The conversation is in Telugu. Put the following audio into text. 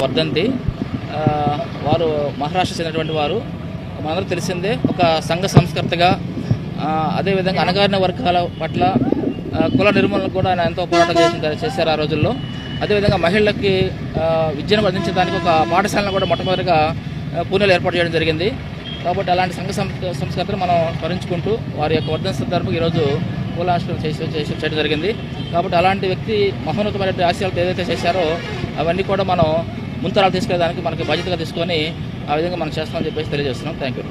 వర్ధంతి. వారు మహారాష్ట్ర చెందినటువంటి వారు. మనందరూ తెలిసిందే ఒక సంఘ సంస్కర్తగా అదేవిధంగా అణగారిన వర్గాల పట్ల కుల నిర్మూలన కూడా ఆయన ఎంతో పోరాటం చేసిన చేశారు ఆ రోజుల్లో. అదేవిధంగా మహిళలకి విద్యను అందించడానికి ఒక పాఠశాలను కూడా మొట్టమొదటిగా ఆ, పూణేలో ఏర్పాటు చేయడం జరిగింది. కాబట్టి అలాంటి సంఘ సంస్కర్తను మనం స్మరించుకుంటూ వారి యొక్క వర్ధన సందర్భంగా ఈరోజు పూలాష్టం చేసి చేసి చేయడం జరిగింది. కాబట్టి అలాంటి వ్యక్తి మహోన్నతమైనటువంటి ఆశయాలతో ఏదైతే చేశారో అవన్నీ కూడా మనం ముంతరాలు తీసుకెళ్ళడానికి మనకి బాధ్యతగా తీసుకొని ఆ విధంగా మనం చేస్తామని చెప్పేసి తెలియజేస్తున్నాం. Thank you